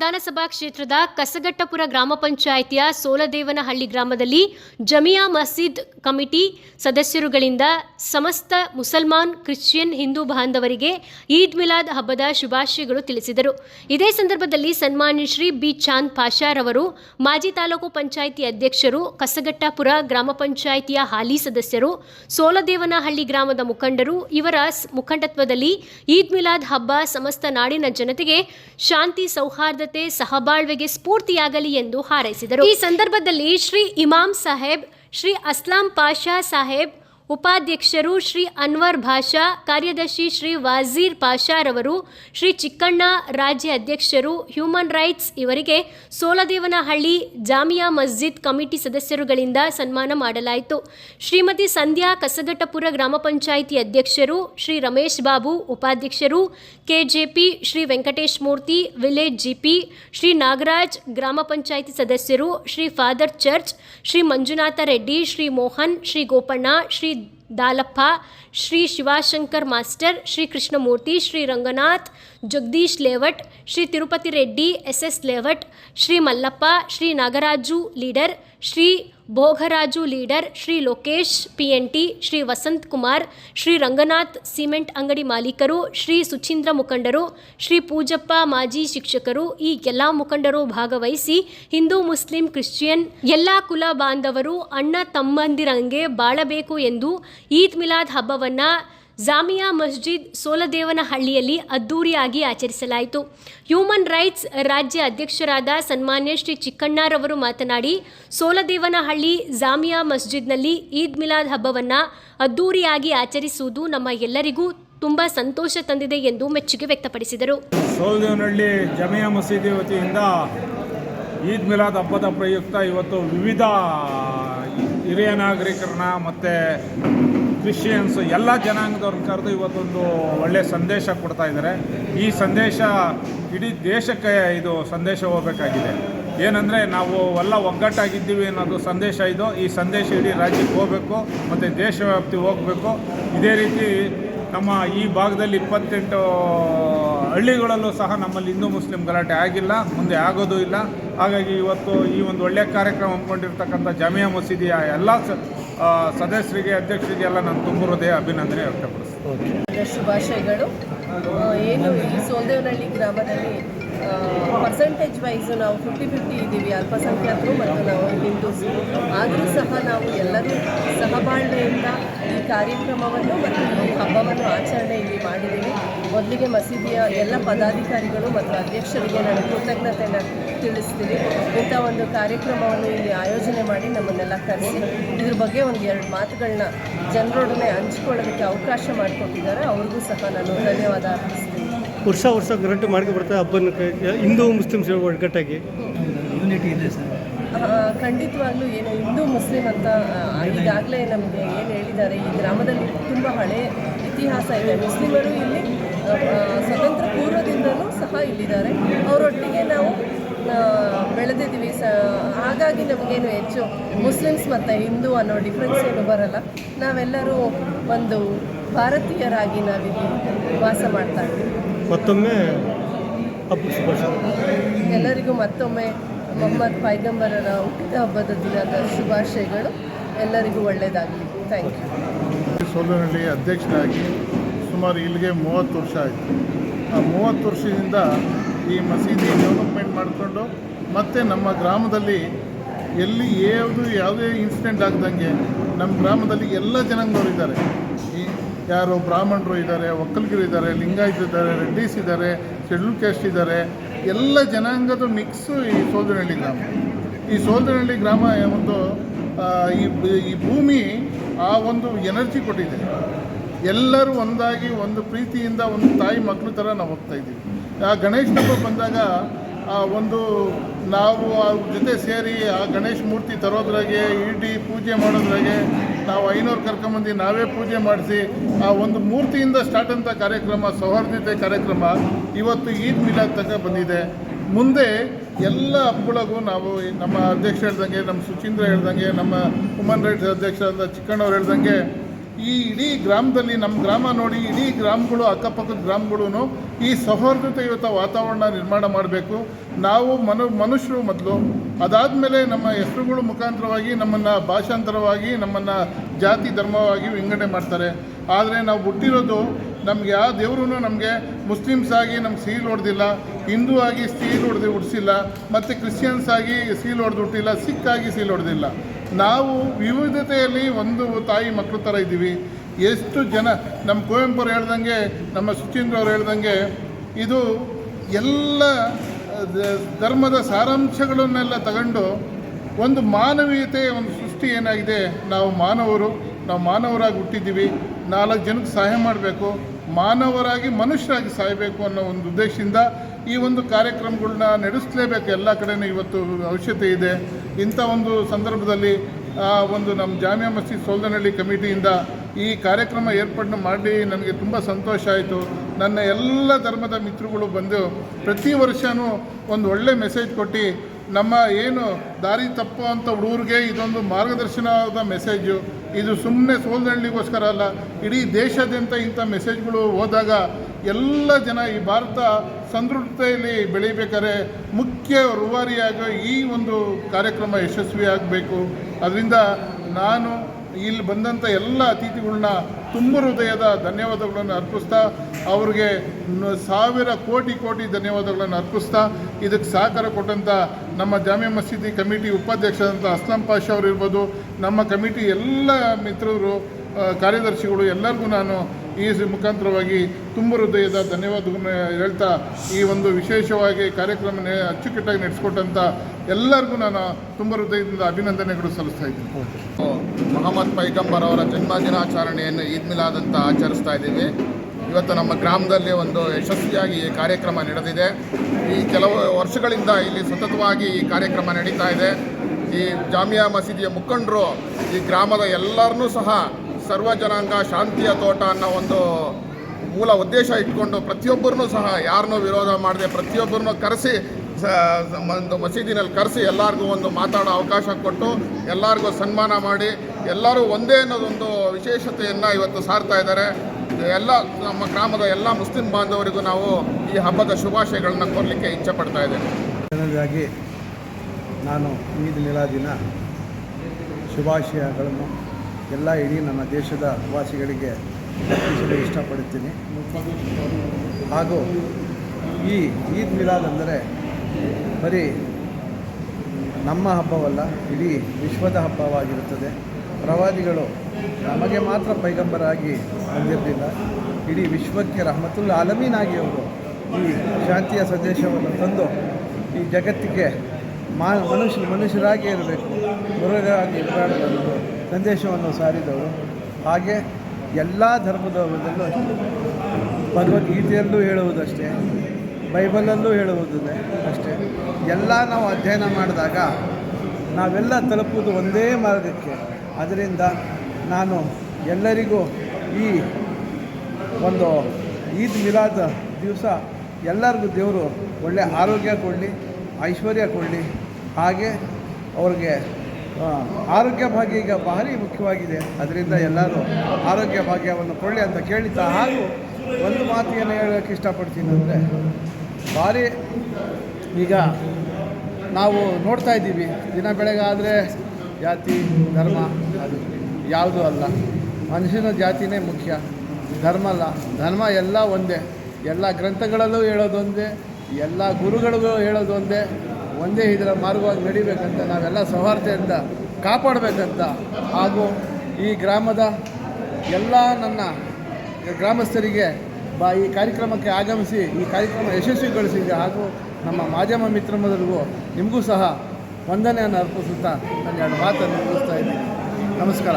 da ವಿಧಾನಸಭಾ ಕ್ಷೇತ್ರದ ಕಸಗಟ್ಟಪುರ ಗ್ರಾಮ ಪಂಚಾಯಿತಿಯ ಸೋಲದೇವನಹಳ್ಳಿ ಗ್ರಾಮದಲ್ಲಿ ಜಮಿಯಾ ಮಸೀದ್ ಕಮಿಟಿ ಸದಸ್ಯರುಗಳಿಂದ ಸಮಸ್ತ ಮುಸಲ್ಮಾನ್ ಕ್ರಿಶ್ಚಿಯನ್ ಹಿಂದೂ ಬಾಂಧವರಿಗೆ ಈದ್ ಮಿಲಾದ್ ಹಬ್ಬದ ಶುಭಾಶಯಗಳು ತಿಳಿಸಿದರು. ಇದೇ ಸಂದರ್ಭದಲ್ಲಿ ಸನ್ಮಾನ್ಯ ಶ್ರೀ ಬಿ ಚಾಂದ್ ಪಾಷಾರವರು ಮಾಜಿ ತಾಲೂಕು ಪಂಚಾಯಿತಿ ಅಧ್ಯಕ್ಷರು, ಕಸಗಟ್ಟಪುರ ಗ್ರಾಮ ಪಂಚಾಯಿತಿಯ ಹಾಲಿ ಸದಸ್ಯರು, ಸೋಲದೇವನಹಳ್ಳಿ ಗ್ರಾಮದ ಮುಖಂಡರು, ಇವರ ಮುಖಂಡತ್ವದಲ್ಲಿ ಈದ್ ಮಿಲಾದ್ ಹಬ್ಬ ಸಮಸ್ತ ನಾಡಿನ ಜನತೆಗೆ ಶಾಂತಿ ಸೌಹಾರ್ದತೆ ಸಹಬಾಳ್ವೆಗೆ ಸ್ಫೂರ್ತಿಯಾಗಲಿ ಎಂದು ಹಾರೈಸಿದರು. ಈ ಸಂದರ್ಭದಲ್ಲಿ ಶ್ರೀ ಇಮಾಮ್ ಸಾಹೇಬ್ ಶ್ರೀ ಅಸ್ಲಾಂ ಪಾಷಾ ಸಾಹೇಬ್ ಉಪಾಧ್ಯಕ್ಷರು ಶ್ರೀ ಅನ್ವರ್ ಭಾಷಾ, ಕಾರ್ಯದರ್ಶಿ ಶ್ರೀ ವಾಜೀರ್ ಪಾಷಾರವರು ಶ್ರೀ ಚಿಕ್ಕಣ್ಣ ರಾಜ್ಯ ಅಧ್ಯಕ್ಷರು, ಹ್ಯೂಮನ್ ರೈಟ್ಸ್ ಇವರಿಗೆ ಸೋಲದೇವನಹಳ್ಳಿ ಜಾಮಿಯಾ ಮಸ್ಜಿದ್ ಕಮಿಟಿ ಸದಸ್ಯರುಗಳಿಂದ ಸನ್ಮಾನ ಮಾಡಲಾಯಿತು. ಶ್ರೀಮತಿ ಸಂಧ್ಯಾ ಕಸಗಟ್ಟಪುರ ಗ್ರಾಮ ಪಂಚಾಯಿತಿ ಅಧ್ಯಕ್ಷರು ಶ್ರೀ ರಮೇಶ್ ಬಾಬು, ಉಪಾಧ್ಯಕ್ಷರು KJP Shri Venkatesh Murthy, village GP Shri Nagaraj, ಗ್ರಾಮ ಪಂಚಾಯಿತಿ ಸದಸ್ಯರು Shri father church Shri Manjunatha Reddy, Shri Mohan, Shri Gopanna, Shri dalapa Shri Shivashankar master, Shri Krishnamurthy, Shri Ranganath, Jagadish layout, Shri Tirupati Reddy S S layout, Shri Mallappa, Shri Nagaraju leader, Shri Bhogaraju leader, Shri Lokesh P N T, Shri Vasant Kumar, Shri Ranganath cement ಅಂಗಡಿ ಮಾಲೀಕರು, ಶ್ರೀ ಸುಚೀಂದ್ರ ಮುಖಂಡರು, ಶ್ರೀ ಪೂಜಪ್ಪ ಮಾಜಿ ಶಿಕ್ಷಕರು, ಈ ಎಲ್ಲ ಮುಖಂಡರು ಭಾಗವಹಿಸಿ Hindu Muslim Christian ಎಲ್ಲ ಕುಲ ಬಾಂಧವರು, ಅಣ್ಣ ತಮ್ಮಂದಿರಂಗೆ ಬಾಳಬೇಕು ಎಂದು ಈದ್ ಮಿಲಾದ್ ಹಬ್ಬವನ್ನ ಜಾಮಿಯಾ ಮಸ್ಜಿದ್ ಸೋಲದೇವನಹಳ್ಳಿಯಲ್ಲಿ ಅದ್ದೂರಿಯಾಗಿ ಆಚರಿಸಲಾಯಿತು. ಹ್ಯೂಮನ್ ರೈಟ್ಸ್ ರಾಜ್ಯ ಅಧ್ಯಕ್ಷರಾದ ಸನ್ಮಾನ್ಯ ಶ್ರೀ ಚಿಕ್ಕಣ್ಣರವರು ಮಾತನಾಡಿ, ಸೋಲದೇವನಹಳ್ಳಿ ಜಾಮಿಯಾ ಮಸ್ಜಿದ್ನಲ್ಲಿ ಈದ್ ಮಿಲಾದ್ ಹಬ್ಬವನ್ನು ಅದ್ದೂರಿಯಾಗಿ ಆಚರಿಸುವುದು ನಮ್ಮ ಎಲ್ಲರಿಗೂ ತುಂಬ ಸಂತೋಷ ತಂದಿದೆ ಎಂದು ಮೆಚ್ಚುಗೆ ವ್ಯಕ್ತಪಡಿಸಿದರು. ಸೋಲದೇವನಹಳ್ಳಿ ಜಾಮಿಯಾ ಮಸೀದಿ ವತಿಯಿಂದ ಈದ್ ಮಿಲಾದ್ ಹಬ್ಬದ ಪ್ರಯುಕ್ತ ಇವತ್ತು ವಿವಿಧ ಹಿರಿಯ ನಾಗರಿಕರನ್ನ ಮತ್ತು ಕ್ರಿಶ್ಚಿಯನ್ಸ್ ಎಲ್ಲ ಜನಾಂಗದವ್ರನ್ನ ಕರೆದು ಇವತ್ತೊಂದು ಒಳ್ಳೆಯ ಸಂದೇಶ ಕೊಡ್ತಾ ಇದ್ದಾರೆ. ಈ ಸಂದೇಶ ಇಡೀ ದೇಶಕ್ಕೆ ಇದು ಸಂದೇಶ ಹೋಗಬೇಕಾಗಿದೆ. ಏನಂದರೆ ನಾವು ಎಲ್ಲ ಒಗ್ಗಟ್ಟಾಗಿದ್ದೀವಿ ಅನ್ನೋದು ಸಂದೇಶ ಇದು. ಈ ಸಂದೇಶ ಇಡೀ ರಾಜ್ಯಕ್ಕೆ ಹೋಗಬೇಕು, ಮತ್ತು ದೇಶವ್ಯಾಪ್ತಿ ಹೋಗಬೇಕು. ಇದೇ ರೀತಿ ನಮ್ಮ ಈ ಭಾಗದಲ್ಲಿ ಇಪ್ಪತ್ತೆಂಟು ಹಳ್ಳಿಗಳಲ್ಲೂ ಸಹ ನಮ್ಮಲ್ಲಿ ಹಿಂದೂ ಮುಸ್ಲಿಂ ಗಲಾಟೆ ಆಗಿಲ್ಲ, ಮುಂದೆ ಆಗೋದು ಇಲ್ಲ. ಹಾಗಾಗಿ ಇವತ್ತು ಈ ಒಂದು ಒಳ್ಳೆಯ ಕಾರ್ಯಕ್ರಮ ಹಮ್ಮಿಕೊಂಡಿರ್ತಕ್ಕಂಥ ಜಾಮಿಯಾ ಮಸೀದಿಯ ಎಲ್ಲ ಸದಸ್ಯರಿಗೆ ಅಧ್ಯಕ್ಷರಿಗೆ ಎಲ್ಲ ನಾನು ತುಂಬ ಹೃದಯ ಅಭಿನಂದನೆ ವ್ಯಕ್ತಪಡಿಸ್ತೀನಿ. ಶುಭಾಶಯಗಳು. ಏನು ಈ ಸೋಲ್ದೇವನಹಳ್ಳಿ ಗ್ರಾಮದಲ್ಲಿ ಪರ್ಸೆಂಟೇಜ್ ವೈಸ್ ನಾವು ಫಿಫ್ಟಿ ಫಿಫ್ಟಿ ಇದ್ದೀವಿ, ಅಲ್ಪಸಂಖ್ಯಾತರು ಮತ್ತು ನಾವು ಹಿಂದೂಸ್. ಆದರೂ ಸಹ ನಾವು ಎಲ್ಲರೂ ಸಹಬಾಳ್ವೆಯಿಂದ ಈ ಕಾರ್ಯಕ್ರಮವನ್ನು ಮತ್ತು ಈ ಹಬ್ಬವನ್ನು ಆಚರಣೆ ಇಲ್ಲಿ ಮಾಡಿದ್ದೀವಿ. ಮೊದಲಿಗೆ ಮಸೀದಿಯ ಎಲ್ಲ ಪದಾಧಿಕಾರಿಗಳು ಮತ್ತು ಅಧ್ಯಕ್ಷರಿಗೆ ನಾನು ಕೃತಜ್ಞತೆಯನ್ನು ತಿಳಿಸ್ತೀವಿ ಇಂಥ ಒಂದು ಕಾರ್ಯಕ್ರಮವನ್ನು ಇಲ್ಲಿ ಆಯೋಜನೆ ಮಾಡಿ ನಮ್ಮನ್ನೆಲ್ಲ ಕರೆಸಿ, ಇದ್ರ ಬಗ್ಗೆ ಒಂದು ಎರಡು ಮಾತುಗಳನ್ನ ಜನರೊಡನೆ ಹಂಚ್ಕೊಳ್ಳೋದಕ್ಕೆ ಅವಕಾಶ ಮಾಡಿಕೊಟ್ಟಿದ್ದಾರೆ. ಅವ್ರಿಗೂ ಸಹ ನಾನು ಧನ್ಯವಾದ ಅರ್ಪಿಸ್ತೀನಿ. ವರ್ಷ ವರ್ಷ ಮಾಡ್ಕೊಂಡು ಬರ್ತಾರೆ ಹಬ್ಬನ ಹಿಂದೂ ಮುಸ್ಲಿಮ್ಸ್ ಒಗ್ಗಟ್ಟಾಗಿ ಯೂನಿಟಿ ಇದೆ ಸರ್. ಖಂಡಿತವಾಗ್ಲೂ ಏನು ಹಿಂದೂ ಮುಸ್ಲಿಂ ಅಂತ ಈಗಾಗಲೇ ನಮಗೆ ಏನು ಹೇಳಿದ್ದಾರೆ ಈ ಗ್ರಾಮದಲ್ಲಿ ತುಂಬ ಹಳೆ ಇತಿಹಾಸ ಇದೆ. ಮುಸ್ಲಿಮರು ಇಲ್ಲಿ ಸ್ವತಂತ್ರ ಪೂರ್ವದಿಂದಲೂ ಸಹ ಇಲ್ಲಿದ್ದಾರೆ. ಅವರೊಟ್ಟಿಗೆ ನಾವು ಬೆಳೆದಿದ್ದೀವಿ. ಸ ಹಾಗಾಗಿ ನಮಗೇನು ಹೆಚ್ಚು ಮುಸ್ಲಿಮ್ಸ್ ಮತ್ತು ಹಿಂದೂ ಅನ್ನೋ ಡಿಫ್ರೆನ್ಸ್ ಏನು ಬರಲ್ಲ. ನಾವೆಲ್ಲರೂ ಒಂದು ಭಾರತೀಯರಾಗಿ ನಾವಿಲ್ಲಿ ವಾಸ ಮಾಡ್ತಾ ಇದ್ದೀವಿ. ಮತ್ತೊಮ್ಮೆ ಹಬ್ಬ ಶುಭಾಶಯ. ಎಲ್ಲರಿಗೂ ಮತ್ತೊಮ್ಮೆ ಮೊಹಮ್ಮದ್ ಪೈಗಂಬರರ ಹುಟ್ಟಿದ ಹಬ್ಬದ ದಿನದ ಶುಭಾಶಯಗಳು. ಎಲ್ಲರಿಗೂ ಒಳ್ಳೆಯದಾಗಲಿ. ಥ್ಯಾಂಕ್ ಯು ಸೋಲಿನಲ್ಲಿ ಅಧ್ಯಕ್ಷರಾಗಿ ಸುಮಾರು ಇಲ್ಲಿಗೆ ಮೂವತ್ತು ವರ್ಷ ಆಯಿತು. ಆ ಮೂವತ್ತು ವರ್ಷದಿಂದ ಈ ಮಸೀದಿ ಡೆವಲಪ್ಮೆಂಟ್ ಮಾಡಿಕೊಂಡು ಮತ್ತು ನಮ್ಮ ಗ್ರಾಮದಲ್ಲಿ ಎಲ್ಲಿ ಯಾವುದು ಯಾವುದೇ ಇನ್ಸಿಡೆಂಟ್ ಆಗದಂಗೆ ನಮ್ಮ ಗ್ರಾಮದಲ್ಲಿ ಎಲ್ಲ ಜನಾಂಗದವರು ಇದ್ದಾರೆ. ಈ ಯಾರು ಬ್ರಾಹ್ಮಣರು ಇದ್ದಾರೆ, ಒಕ್ಕಲಿಗರು ಇದ್ದಾರೆ ಲಿಂಗಾಯತ್ ಇದ್ದಾರೆ, ರೆಡ್ಡಿಸ್ ಇದ್ದಾರೆ, ಶೆಡ್ಯೂಲ್ ಕ್ಯಾಸ್ಟ್ ಇದ್ದಾರೆ, ಎಲ್ಲ ಜನಾಂಗದ ಮಿಕ್ಸು ಈ ಸೋದರಹಳ್ಳಿ ಗ್ರಾಮ. ಈ ಸೋದರಹಳ್ಳಿ ಗ್ರಾಮ ಒಂದು ಈ ಭೂಮಿ ಆ ಒಂದು ಎನರ್ಜಿ ಕೊಟ್ಟಿದೆ. ಎಲ್ಲರೂ ಒಂದಾಗಿ ಒಂದು ಪ್ರೀತಿಯಿಂದ ಒಂದು ತಾಯಿ ಮಕ್ಕಳು ಥರ ನಾವು ಹೋಗ್ತಾ ಇದ್ದೀವಿ. ಆ ಗಣೇಶ ಹಬ್ಬ ಬಂದಾಗ ಒಂದು ನಾವು ಅವ್ರ ಜೊತೆ ಸೇರಿ ಆ ಗಣೇಶ ಮೂರ್ತಿ ತರೋದ್ರಾಗೆ, ಇಡೀ ಪೂಜೆ ಮಾಡೋದ್ರಾಗೆ ನಾವು ಐನೂರು ಕರ್ಕೊಂಬಂದು ನಾವೇ ಪೂಜೆ ಮಾಡಿಸಿ, ಆ ಒಂದು ಮೂರ್ತಿಯಿಂದ ಸ್ಟಾರ್ಟ್ ಅಂತ ಕಾರ್ಯಕ್ರಮ, ಸೌಹಾರ್ದತೆ ಕಾರ್ಯಕ್ರಮ ಇವತ್ತು ಈದ್ ಮಿಲಾದ್ ತನಕ ಬಂದಿದೆ. ಮುಂದೆ ಎಲ್ಲ ಹಬ್ಬಗಳಿಗೂ ನಾವು ನಮ್ಮ ಅಧ್ಯಕ್ಷ ಹೇಳ್ದಂಗೆ, ನಮ್ಮ ಸುಚೀಂದ್ರ ಹೇಳ್ದಂಗೆ, ನಮ್ಮ ಹ್ಯೂಮನ್ ರೈಟ್ಸ್ ಅಧ್ಯಕ್ಷರಾದ ಚಿಕ್ಕಣ್ಣವ್ರು ಹೇಳ್ದಂಗೆ ಈ ಇಡೀ ಗ್ರಾಮದಲ್ಲಿ ನಮ್ಮ ಗ್ರಾಮ ನೋಡಿ, ಇಡೀ ಗ್ರಾಮಗಳು, ಅಕ್ಕಪಕ್ಕದ ಗ್ರಾಮಗಳೂ ಈ ಸೌಹಾರ್ದತೆಯುತ ವಾತಾವರಣ ನಿರ್ಮಾಣ ಮಾಡಬೇಕು. ನಾವು ಮನು, ಮನುಷ್ಯರು ಮೊದಲು. ಅದಾದಮೇಲೆ ನಮ್ಮ ಹೆಸರುಗಳು ಮುಖಾಂತರವಾಗಿ ನಮ್ಮನ್ನು ಭಾಷಾಂತರವಾಗಿ, ನಮ್ಮನ್ನು ಜಾತಿ ಧರ್ಮವಾಗಿ ವಿಂಗಡಣೆ ಮಾಡ್ತಾರೆ. ಆದರೆ ನಾವು ಹುಟ್ಟಿರೋದು ನಮ್ಗೆ ಯಾವ ದೇವರು ನಮಗೆ ಮುಸ್ಲಿಮ್ಸ್ ಆಗಿ ನಮ್ಗೆ ಸೀಲ್ ಹೊಡೆದಿಲ್ಲ, ಹಿಂದೂ ಆಗಿ ಸೀಲ್ ಹೊಡೆದು ಹುಟ್ಟಿಸಿಲ್ಲ ಮತ್ತು ಕ್ರಿಶ್ಚಿಯನ್ಸ್ ಆಗಿ ಸೀಲ್ ಹೊಡೆದು ಹುಟ್ಟಿಲ್ಲ, ಸಿಖ್ ಆಗಿ ಸೀಲ್ ಹೊಡೆದಿಲ್ಲ. ನಾವು ವಿವಿಧತೆಯಲ್ಲಿ ಒಂದು ತಾಯಿ ಮಕ್ಕಳು ಥರ ಇದ್ದೀವಿ. ಎಷ್ಟು ಜನ ನಮ್ಮ ಕುವೆಂಪು ಅವ್ರು ಹೇಳ್ದಂಗೆ, ನಮ್ಮ ಸುಚೀಂದ್ರ ಅವರು ಹೇಳ್ದಂಗೆ, ಇದು ಎಲ್ಲ ಧರ್ಮದ ಸಾರಾಂಶಗಳನ್ನೆಲ್ಲ ತಗೊಂಡು ಒಂದು ಮಾನವೀಯತೆ, ಒಂದು ಸೃಷ್ಟಿ ಏನಾಗಿದೆ? ನಾವು ಮಾನವರು, ನಾವು ಮಾನವರಾಗಿ ಹುಟ್ಟಿದ್ದೀವಿ. ನಾಲ್ಕು ಜನಕ್ಕೆ ಸಹಾಯ ಮಾಡಬೇಕು. ಮಾನವರಾಗಿ ಮನುಷ್ಯರಾಗಿ ಸಾಯಬೇಕು ಅನ್ನೋ ಒಂದು ಉದ್ದೇಶದಿಂದ ಈ ಒಂದು ಕಾರ್ಯಕ್ರಮಗಳನ್ನ ನಡೆಸಲೇಬೇಕು. ಎಲ್ಲ ಕಡೆನೂ ಇವತ್ತು ಅವಶ್ಯಕತೆ ಇದೆ. ಇಂಥ ಒಂದು ಸಂದರ್ಭದಲ್ಲಿ ಒಂದು ನಮ್ಮ ಜಾಮಿಯಾ ಮಸೀದ್ ಸೋಲ್ದನಹಳ್ಳಿ ಕಮಿಟಿಯಿಂದ ಈ ಕಾರ್ಯಕ್ರಮ ಏರ್ಪಾಡು ಮಾಡಿ ನನಗೆ ತುಂಬ ಸಂತೋಷ ಆಯಿತು. ನನ್ನ ಎಲ್ಲ ಧರ್ಮದ ಮಿತ್ರಗಳು ಬಂದು ಪ್ರತಿ ವರ್ಷವೂ ಒಂದು ಒಳ್ಳೆ ಮೆಸೇಜ್ ಕೊಟ್ಟು, ನಮ್ಮ ಏನು ದಾರಿ ತಪ್ಪು ಅಂತ ಹುಡುಗರಿಗೆ ಇದೊಂದು ಮಾರ್ಗದರ್ಶನವಾದ ಮೆಸೇಜು. ಇದು ಸುಮ್ಮನೆ ಸೋಲ್ದಹಳ್ಳಿಗೋಸ್ಕರ ಅಲ್ಲ, ಇಡೀ ದೇಶಾದ್ಯಂತ ಇಂಥ ಮೆಸೇಜ್ಗಳು ಹೋದಾಗ ಎಲ್ಲ ಜನ ಈ ಭಾರತ ಸಂದೃಢತೆಯಲ್ಲಿ ಬೆಳೀಬೇಕಾದ್ರೆ ಮುಖ್ಯ ರೂವಾರಿಯಾಗಿ ಈ ಒಂದು ಕಾರ್ಯಕ್ರಮ ಯಶಸ್ವಿ ಆಗಬೇಕು. ಅದರಿಂದ ನಾನು ಇಲ್ಲಿ ಬಂದಂಥ ಎಲ್ಲ ಅತಿಥಿಗಳನ್ನ ತುಂಬ ಹೃದಯದ ಧನ್ಯವಾದಗಳನ್ನು ಅರ್ಪಿಸ್ತಾ, ಅವ್ರಿಗೆ ಸಾವಿರ ಕೋಟಿ ಕೋಟಿ ಧನ್ಯವಾದಗಳನ್ನು ಅರ್ಪಿಸ್ತಾ, ಇದಕ್ಕೆ ಸಹಕಾರ ಕೊಟ್ಟಂಥ ನಮ್ಮ ಜಾಮೆ ಮಸೀದಿ ಕಮಿಟಿ ಉಪಾಧ್ಯಕ್ಷರಂಥ ಅಸ್ಲಂ ಪಾಷಾ ಅವರು ಇರ್ಬೋದು, ನಮ್ಮ ಕಮಿಟಿ ಎಲ್ಲ ಮಿತ್ರರು ಕಾರ್ಯದರ್ಶಿಗಳು ಎಲ್ಲರಿಗೂ ನಾನು ಈ ಮುಖಾಂತರವಾಗಿ ತುಂಬ ಹೃದಯದ ಧನ್ಯವಾದಗಳನ್ನು ಹೇಳ್ತಾ ಈ ಒಂದು ವಿಶೇಷವಾಗಿ ಕಾರ್ಯಕ್ರಮ ಅಚ್ಚುಕಟ್ಟಾಗಿ ನಡೆಸ್ಕೊಟ್ಟಂಥ ಎಲ್ಲರಿಗೂ ನಾನು ತುಂಬ ಹೃದಯದಿಂದ ಅಭಿನಂದನೆಗಳು ಸಲ್ಲಿಸ್ತಾ ಇದ್ದೀನಿ. ಮೊಹಮ್ಮದ್ ಪೈಗಂಬರ್ ಅವರ ಜನ್ಮ ದಿನಾಚರಣೆಯನ್ನು ಈದ್ ಮಿಲಾದಂತ ಆಚರಿಸ್ತಾ ಇದ್ದೀವಿ. ಇವತ್ತು ನಮ್ಮ ಗ್ರಾಮದಲ್ಲಿ ಒಂದು ಯಶಸ್ವಿಯಾಗಿ ಈ ಕಾರ್ಯಕ್ರಮ ನಡೆದಿದೆ. ಈ ಕೆಲವು ವರ್ಷಗಳಿಂದ ಇಲ್ಲಿ ಸತತವಾಗಿ ಈ ಕಾರ್ಯಕ್ರಮ ನಡೀತಾ ಇದೆ. ಈ ಜಾಮಿಯಾ ಮಸೀದಿಯ ಮುಖಂಡರು, ಈ ಗ್ರಾಮದ ಎಲ್ಲರನ್ನೂ ಸಹ ಸರ್ವ ಜನಾಂಗ ಶಾಂತಿಯ ತೋಟ ಅನ್ನೋ ಒಂದು ಮೂಲ ಉದ್ದೇಶ ಇಟ್ಕೊಂಡು ಪ್ರತಿಯೊಬ್ಬರನ್ನೂ ಸಹ ಯಾರನ್ನೂ ವಿರೋಧ ಮಾಡದೆ ಪ್ರತಿಯೊಬ್ಬರನ್ನೂ ಕರೆಸಿ ಒಂದು ಮಸೀದಿನಲ್ಲಿ ಕರೆಸಿ ಎಲ್ಲರಿಗೂ ಒಂದು ಮಾತಾಡೋ ಅವಕಾಶ ಕೊಟ್ಟು ಎಲ್ಲರಿಗೂ ಸನ್ಮಾನ ಮಾಡಿ, ಎಲ್ಲರೂ ಒಂದೇ ಅನ್ನೋದೊಂದು ವಿಶೇಷತೆಯನ್ನು ಇವತ್ತು ಸಾರ್ತಾ ಇದ್ದಾರೆ. ಎಲ್ಲ ನಮ್ಮ ಗ್ರಾಮದ ಎಲ್ಲ ಮುಸ್ಲಿಂ ಬಾಂಧವರಿಗೂ ನಾವು ಈ ಹಬ್ಬದ ಶುಭಾಶಯಗಳನ್ನು ಕೋರಲಿಕ್ಕೆ ಇಚ್ಛೆ ಪಡ್ತಾ ಇದ್ದೇನೆ. ನಾನು ಈದ್ ಮಿಲಾದಿನ ಶುಭಾಶಯಗಳನ್ನು ಎಲ್ಲ ಇಡೀ ನನ್ನ ದೇಶದ ವಾಸಿಗಳಿಗೆ ಇಷ್ಟಪಡುತ್ತೀನಿ. ಹಾಗೂ ಈ ಈದ್ ಮಿಲಾದ್ ಅಂದರೆ ಬರೀ ನಮ್ಮ ಹಬ್ಬವಲ್ಲ, ಇಡೀ ವಿಶ್ವದ ಹಬ್ಬವಾಗಿರುತ್ತದೆ. ಪ್ರವಾದಿಗಳು ನಮಗೆ ಮಾತ್ರ ಪೈಗಂಬರಾಗಿ ಬಂದಿರಲಿಲ್ಲ. ಇಡೀ ವಿಶ್ವಕ್ಕೆ ರಹಮತುಲ್ ಆಲಮೀನಾಗಿ ಅವರು ಈ ಶಾಂತಿಯ ಸಂದೇಶವನ್ನು ತಂದು ಈ ಜಗತ್ತಿಗೆ ಮಾ ಮನುಷ್ಯ ಮನುಷ್ಯರಾಗಿ ಇರಬೇಕು ಮೃಗರಾಗಿ ಇರಬಾರ್ದು ಸಂದೇಶವನ್ನು ಸಾರಿದವರು. ಹಾಗೆ ಎಲ್ಲ ಧರ್ಮದವರದಲ್ಲೂ ಅಷ್ಟೇ ಭಗವದ್ಗೀತೆಯಲ್ಲೂ ಹೇಳುವುದಷ್ಟೇ, ಬೈಬಲಲ್ಲೂ ಹೇಳುವುದೇ ಅಷ್ಟೇ. ಎಲ್ಲ ನಾವು ಅಧ್ಯಯನ ಮಾಡಿದಾಗ ನಾವೆಲ್ಲ ತಲುಪುವುದು ಒಂದೇ ಮಾರ್ಗಕ್ಕೆ. ಅದರಿಂದ ನಾನು ಎಲ್ಲರಿಗೂ ಈ ಒಂದು ಈದ್ ಮಿಲಾದ್ ದಿವಸ ಎಲ್ಲರಿಗೂ ದೇವರು ಒಳ್ಳೆಯ ಆರೋಗ್ಯ ಕೊಡಲಿ, ಐಶ್ವರ್ಯ ಕೊಡಲಿ. ಹಾಗೆ ಅವ್ರಿಗೆ ಆರೋಗ್ಯ ಭಾಗ್ಯ ಈಗ ಭಾರಿ ಮುಖ್ಯವಾಗಿದೆ. ಅದರಿಂದ ಎಲ್ಲರೂ ಆರೋಗ್ಯ ಭಾಗ್ಯವನ್ನು ಕೊಳ್ಳಿ ಅಂತ ಕೇಳಿತಾ ಹಾಗೂ ಒಂದು ಮಾತು ಏನು ಹೇಳೋಕ್ಕೆ ಇಷ್ಟಪಡ್ತೀನಿ ಅಂದರೆ, ಭಾರಿ ಈಗ ನಾವು ನೋಡ್ತಾ ಇದ್ದೀವಿ. ದಿನ ಬೆಳಗಾದರೆ ಜಾತಿ, ಧರ್ಮ ಅದು ಯಾವುದೂ ಅಲ್ಲ. ಮನುಷ್ಯನ ಜಾತಿನೇ ಮುಖ್ಯ. ಧರ್ಮ ಅಲ್ಲ. ಧರ್ಮ ಎಲ್ಲ ಒಂದೇ. ಎಲ್ಲ ಗ್ರಂಥಗಳಲ್ಲೂ ಹೇಳೋದೊಂದೇ ಎಲ್ಲ ಗುರುಗಳಿಗೂ ಹೇಳೋದೊಂದೇ ಒಂದೇ ಇದರ ಮಾರ್ಗವಾಗಿ ನಡಿಬೇಕಂತ ನಾವೆಲ್ಲ ಸೌಹಾರ್ದೆಯಿಂದ ಕಾಪಾಡಬೇಕಂತ ಹಾಗೂ ಈ ಗ್ರಾಮದ ಎಲ್ಲ ನನ್ನ ಗ್ರಾಮಸ್ಥರಿಗೆ ಬಾ ಈ ಕಾರ್ಯಕ್ರಮಕ್ಕೆ ಆಗಮಿಸಿ, ಈ ಕಾರ್ಯಕ್ರಮ ಯಶಸ್ವಿಗೊಳಿಸಿದ್ದೆ ಹಾಗೂ ನಮ್ಮ ಮಾಧ್ಯಮ ಮಿತ್ರ ಮೊದಲಿಗೂ ನಿಮಗೂ ಸಹ ವಂದನೆಯನ್ನು ಅರ್ಪಿಸುತ್ತಾ ನನ್ನ ಎರಡು ಮಾತನ್ನು ಮುಗಿಸ್ತಾ ಇದ್ದೀನಿ. ನಮಸ್ಕಾರ.